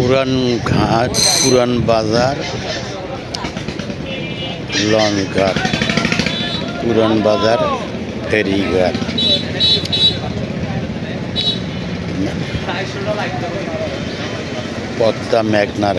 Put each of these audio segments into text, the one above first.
পুরান ঘাট পুরান বাজার লঞ্চঘাট পুরান বাজার ফেরিঘাট। পদ্মা মেঘনার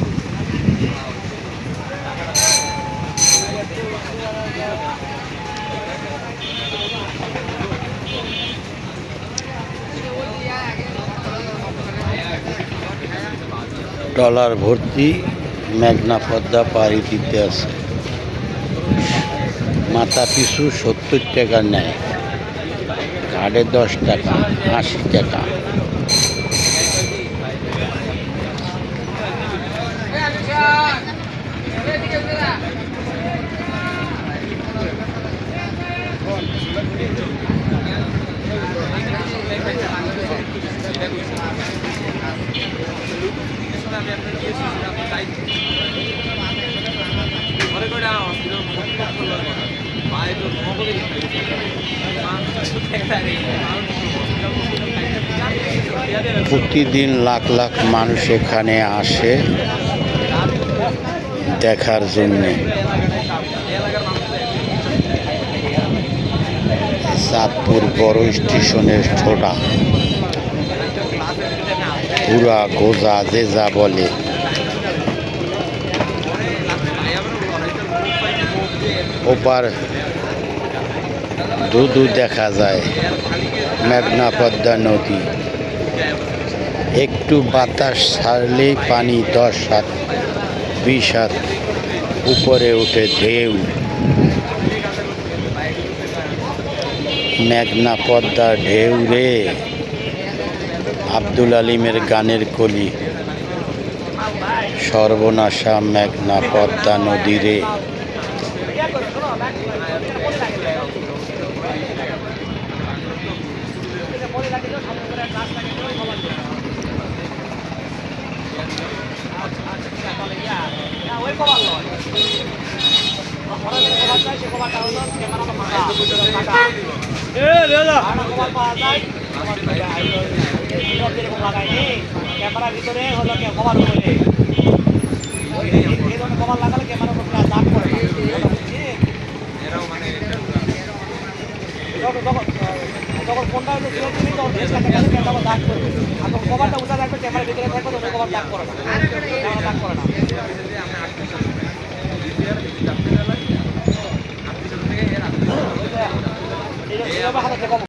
ডলার ভর্তি মেঘনা পদ্মা পাড়ি দিতে আছে। মাথা পিছু সত্তর টাকা নেয়। কার্ডে দশ টাকা, আশি টাকা। প্রতিদিন লাখ লাখ মানুষ এখানে আসে দেখার জন্যে। চাঁদপুর বড় স্টেশনের ছোটা পুরা গোজা যে যা বলে। ওপার দুদু দেখা যায়। মেঘনা পদ্মা নদী। একটু বাতাস ছাড়লেই পানি দশ হাত, বিশ হাত উপরে উঠে ঢেউ। মেঘনা পদ্মা ঢেউ রে। আব্দুল আলিমের গানের কলি। সর্বনাশা মেঘনা পদ্মা নদী রে। ক্যামেরার ভিতরে হলো কভার উপরে এই ধরনের কভার লাগালে ক্যামেরার উপরে দাগ করে না যখন ফোনটা হলো জিরো তুমি তখন ফেসটা দেখা যাবে ক্যামেরা দাগ করবে আর তখন কভারটা উঠে রাখবে ক্যামেরার ভিতরে থাকবে তখন কভার দাগ করে না। দাগ করে Gracias.